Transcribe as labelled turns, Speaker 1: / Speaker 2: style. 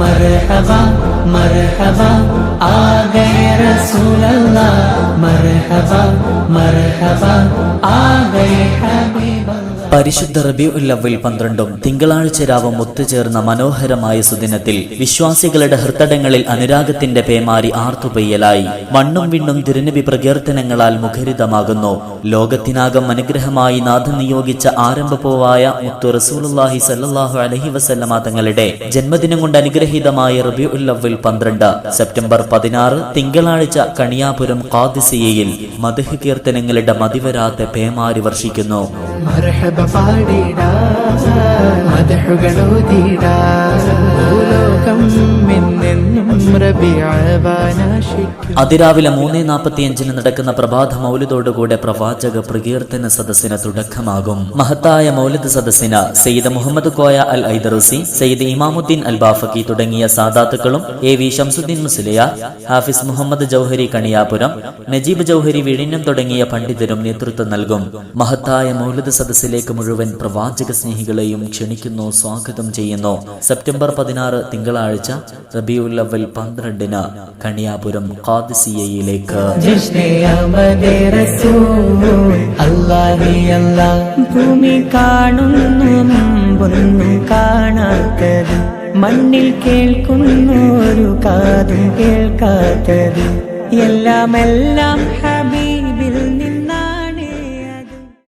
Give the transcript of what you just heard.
Speaker 1: മർഹബ മർഹബ ആ ഗയ റസൂലല്ലാ. മർഹബ മർഹബ ആ ഗയ ഹബീബ
Speaker 2: പരിശുദ്ധ റബിഉൽ അവ്വൽ പന്ത്രണ്ടും തിങ്കളാഴ്ച രാവും ഒത്തുചേർന്ന മനോഹരമായ സുദിനത്തിൽ വിശ്വാസികളുടെ ഹൃദയങ്ങളിൽ അനുരാഗത്തിന്റെ പേമാരി ആർത്തുപെയ്യലായി. മണ്ണും വിണ്ണും തിരുനബി പ്രകീർത്തനങ്ങളാൽ മുഖരിതമാകുന്നു. ലോകത്തിനാകം അനുഗ്രഹമായി നാഥ നിയോഗിച്ച ആരംഭപ്പൂവായ മുത്തു റസൂലുല്ലാഹി സല്ലാഹു അലഹി വസല്ലമ തങ്ങളുടെ ജന്മദിനം കൊണ്ട് അനുഗ്രഹീതമായ റബിഉൽ അവ്വൽ പന്ത്രണ്ട് സെപ്റ്റംബർ പതിനാറ് തിങ്കളാഴ്ച കണിയാപുരം കാദിസിയയിൽ മധുഹ് കീർത്തനങ്ങളുടെ മതിവരാത്ത പേമാരി വർഷിക്കുന്നു.
Speaker 1: മർഹബ പാടിടാ മദഹുകളോതിടാ ഭൂലോകം റബിയാവാനാശിക്കും
Speaker 2: അതിരാവിലെ മൂന്നേ നാൽപ്പത്തിയഞ്ചിന് നടക്കുന്ന പ്രഭാത മൗലിതോടുകൂടെ പ്രവാചക പ്രകീർത്തന സദസ്സിന് തുടക്കമാകും. മഹത്തായ മൗലിദ് സദസ്സിന് സെയ്ദ് മുഹമ്മദ് കോയ അൽ ഐദറുസി സെയ്ദ് ഇമാമുദ്ദീൻ അൽ ബാഫക്കി തുടങ്ങിയ സാദാത്തുക്കളും എ വി ഷംസുദ്ദീൻ മുസ്ലിയാർ ഹാഫിസ് മുഹമ്മദ് ജൌഹരി കണിയാപുരം നജീബ് ജൌഹരി വിഴിഞ്ഞം തുടങ്ങിയ പണ്ഡിതരും നേതൃത്വം നൽകും. മഹത്തായ മൗലിദ് സദസ്സിലേക്ക് മുഴുവൻ പ്രവാചക സ്നേഹികളെയും ക്ഷണിക്കുന്നു സ്വാഗതം ചെയ്യുന്നു. സെപ്റ്റംബർ പതിനാറ് തിങ്കളാഴ്ച റബിയുൽ അവൽ പന്ത്രണ്ടിന് കണിയാപുരം
Speaker 1: അല്ലാ ഭൂമി കാണുന്നു കാണാത്തത്. മണ്ണിൽ കേൾക്കുന്നു ഒരു കാതും കേൾക്കാത്തത്. എല്ലാം എല്ലാം